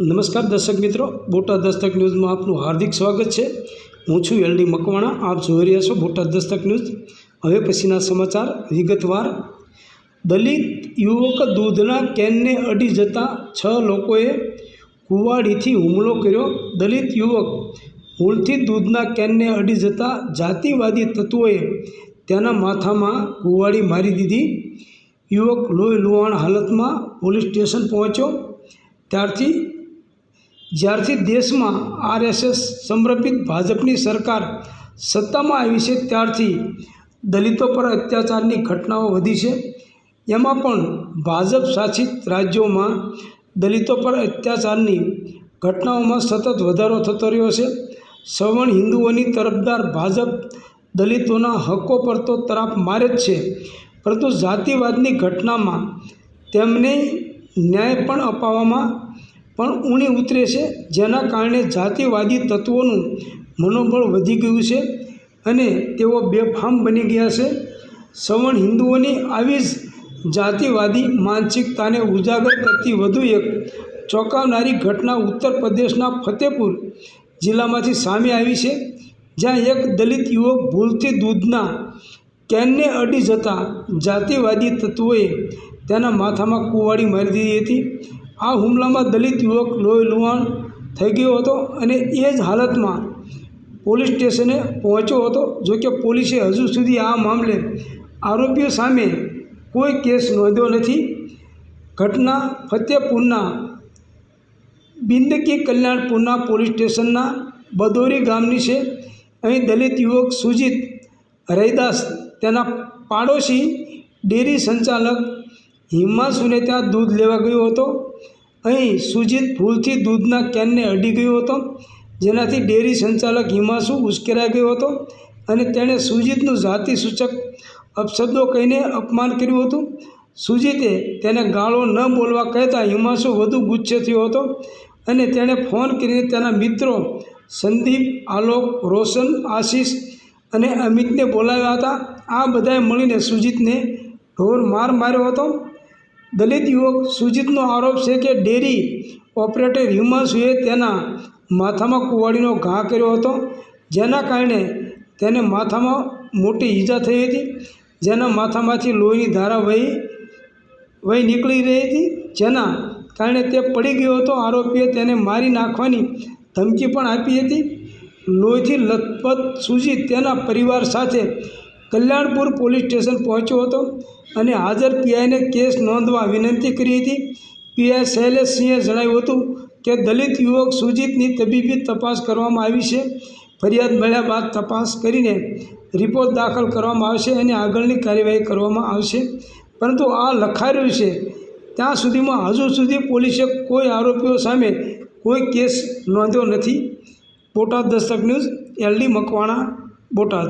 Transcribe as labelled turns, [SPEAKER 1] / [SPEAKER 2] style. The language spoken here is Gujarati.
[SPEAKER 1] નમસ્કાર દર્શક મિત્રો, બોટાદ દસ્તક ન્યૂઝમાં આપનું હાર્દિક સ્વાગત છે. હું છું એલડી મકવાણા, આપ જોઈ રહ્યા છો બોટાદ દસ્તક ન્યૂઝ. હવે પછીના સમાચાર વિગતવાર. દલિત યુવક દૂધના કેનને અડી જતા છ લોકોએ કુવાડીથી હુમલો કર્યો. દલિત યુવક મૂળથી દૂધના કેનને અડી જતા જાતિવાદી તત્વોએ તેના માથામાં કુવાડી મારી દીધી. યુવક લોહી લુહાણ હાલતમાં પોલીસ સ્ટેશન પહોંચ્યો. ત્યારથી જ્યારથી દેશમાં આરએસએસ સમર્પિત ભાજપની સરકાર સત્તામાં આવી છે, ત્યારથી દલિતો પર અત્યાચારની ઘટનાઓ વધી છે. એમાં પણ ભાજપ શાસિત રાજ્યોમાં દલિતો પર અત્યાચારની ઘટનાઓમાં સતત વધારો થતો રહ્યો છે. સવર્ણ હિન્દુઓની તરફદાર ભાજપ દલિતોના હકો પર તો તરાપ મારે જ છે, પરંતુ જાતિવાદની ઘટનામાં તેમને ન્યાય પણ અપાવવામાં પણ ઊણી ઉતરે છે, જેના કારણે જાતિવાદી તત્વોનું મનોબળ વધી ગયું છે અને તેઓ બેફામ બની ગયા છે. સવર્ણ હિન્દુઓની આવી જ જાતિવાદી માનસિકતાને ઉજાગર કરતી વધુ એક ચોંકાવનારી ઘટના ઉત્તર પ્રદેશના ફતેપુર જિલ્લામાંથી સામે આવી છે, જ્યાં એક દલિત યુવક ભૂલથી દૂધના કેનને અડી જતા જાતિવાદી તત્વોએ તેના માથામાં કુવાડી મારી દીધી હતી. આ હુમલામાં દલિત યુવક લોહી લુહાણ થઈ ગયો હતો અને એ જ હાલતમાં પોલીસ સ્ટેશને પહોંચ્યો હતો. જોકે પોલીસે હજુ સુધી આ મામલે આરોપીઓ સામે કોઈ કેસ નોંધ્યો નથી. ઘટના ફતેપુરના બિંદકી કલ્યાણપુરના પોલીસ સ્ટેશનના બદોરી ગામની છે. અહીં દલિત યુવક સુજીત રૈદાસ, તેના પાડોશી ડેરી સંચાલક હિમાંશુને ત્યાં દૂધ લેવા ગયો હતો. અહીં સુજીત ભૂલથી દૂધના કેનને અડી ગયો હતો. જેનાથી ડેરી સંચાલક હિમાંશુ ઉશ્કેરાઈ ગયો હતો અને તેણે સુજીતનું જાતિ સૂચક અપશબ્દો કહીને અપમાન કર્યું હતું. સુજીતે તેને ગાળો ન બોલવા કહેતા હિમાંશુ વધુ ગુસ્સે થયો હતો અને તેણે ફોન કરીને તેના મિત્રો સંદીપ, આલોક, રોશન, આશીષ અને અમિતને બોલાવ્યા હતા. આ બધાએ મળીને સુજીતને ઢોર માર માર્યો હતો. દલિત યુવક સુજીતનો આરોપ છે કે ડેરી ઓપરેટર હિમાંશુએ તેના માથામાં કુવાડીનો ઘા કર્યો હતો, જેના કારણે તેને માથામાં મોટી ઈજા થઈ હતી, જેના માથામાંથી લોહીની ધારા વહી વહી નીકળી રહી હતી, જેના કારણે તે પડી ગયો હતો. આરોપીએ તેને મારી નાખવાની ધમકી પણ આપી હતી. લોહીથી લથપથ સુજીત તેના પરિવાર સાથે કલ્યાણપુર પોલીસ સ્ટેશન પહોંચ્યો હતો અને હાજર પીઆઈને કેસ નોંધવા વિનંતી કરી હતી. પીઆઈ શૈલેષસિંહે જણાવ્યું હતું કે દલિત યુવક સુજીતની તબીબી તપાસ કરવામાં આવી છે. ફરિયાદ મળ્યા બાદ તપાસ કરીને રિપોર્ટ દાખલ કરવામાં આવશે અને આગળની કાર્યવાહી કરવામાં આવશે. પરંતુ આ લખાર્યું છે, ત્યાં સુધીમાં હજુ સુધી પોલીસે કોઈ આરોપીઓ સામે કોઈ કેસ નોંધ્યો નથી. Botad Dastak news, LD Makwana, Botad.